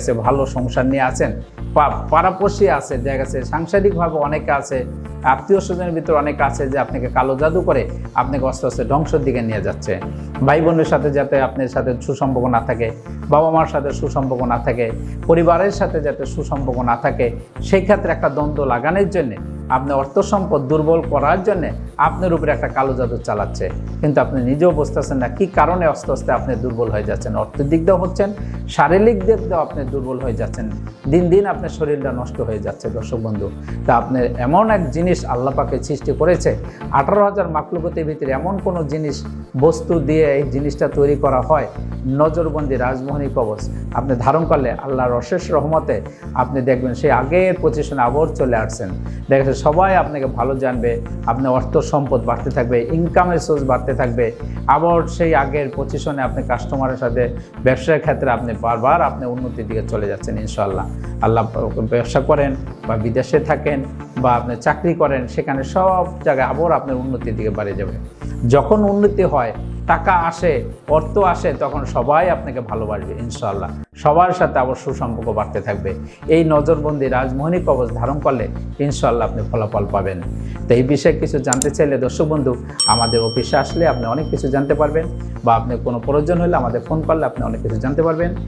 আছে ভালো সংসার নিয়ে আছেন পাড়াপড়শি আছে দেখা গেছে সাংসারিকভাবে অনেকে আছে, আত্মীয় স্বজনের ভিতরে অনেক আছে যে আপনাকে কালো জাদু করে আপনাকে আস্তে আস্তে ধ্বংসের দিকে নিয়ে যাচ্ছে। ভাই বোনের সাথে যাতে আপনার সাথে সুসম্পর্ক না থাকে বাবা মার সাথে সুসম্পর্ক না থাকে, পরিবারের সাথে যাতে সুসম্পর্ক না থাকে সেই ক্ষেত্রে একটা দ্বন্দ্ব লাগানোর জন্যে আপনি অর্থ সম্পদ দুর্বল করার জন্যে আপনার উপরে একটা কালো জাদু চালাচ্ছে। কিন্তু আপনি নিজেও বুঝতেছেন না কি কারণে আস্তে আস্তে আপনি দুর্বল হয়ে যাচ্ছেন। অর্থের দিক দিয়েও হচ্ছেন, শারীরিক দিক দিয়েও আপনি দুর্বল হয়ে যাচ্ছেন। দিন দিন আপনার শরীরটা নষ্ট হয়ে যাচ্ছে, দর্শক বন্ধু। তা আপনার এমন এক জিনিস আল্লাহ পাকে সৃষ্টি করেছে, আঠারো হাজার মাকলুকতির ভিতরে এমন কোনো জিনিস, বস্তু দিয়ে এই জিনিসটা তৈরি করা হয়। নজরবন্দি রাজমোহনী কবচ। আপনি ধারণ করলে আল্লাহর অশেষ রহমতে আপনি দেখবেন সেই আগের পজিশনে আবার চলে আসছেন। দেখা যাচ্ছে সবাই আপনাকে ভালো জানবে আপনি অর্থ সম্পদ বাড়তে থাকবে ইনকামের সোর্স বাড়তে থাকবে। আবার সেই আগের পজিশনে আপনি কাস্টমারের সাথে ব্যবসার ক্ষেত্রে আপনি বারবার আপনি উন্নতির দিকে চলে যাচ্ছেন ইনশাল্লাহ আল্লাহ ব্যবসা করেন বা বিদেশে থাকেন বা আপনি চাকরি করেন, সেখানে সব জায়গায় আবার আপনার উন্নতির দিকে বাড়ে যাবে। যখন উন্নতি হয় টাকা আসে, অর্থ আসে, তখন সবাই আপনাকে ভালোবাসবে ইনশাল্লাহ সবার সাথে আবার সুসম্পর্ক বাড়তে থাকবে। এই নজরবন্দি রাজমোহনী কবচ ধারণ করলে ইনশাল্লাহ আপনি ফলাফল পাবেন। তো এই বিষয়ে কিছু জানতে চাইলে দর্শক বন্ধু, আমাদের অফিসে আসলে আপনি অনেক কিছু জানতে পারবেন বা আপনি কোনো প্রয়োজন হলে আমাদের ফোন করলে আপনি অনেক কিছু জানতে পারবেন।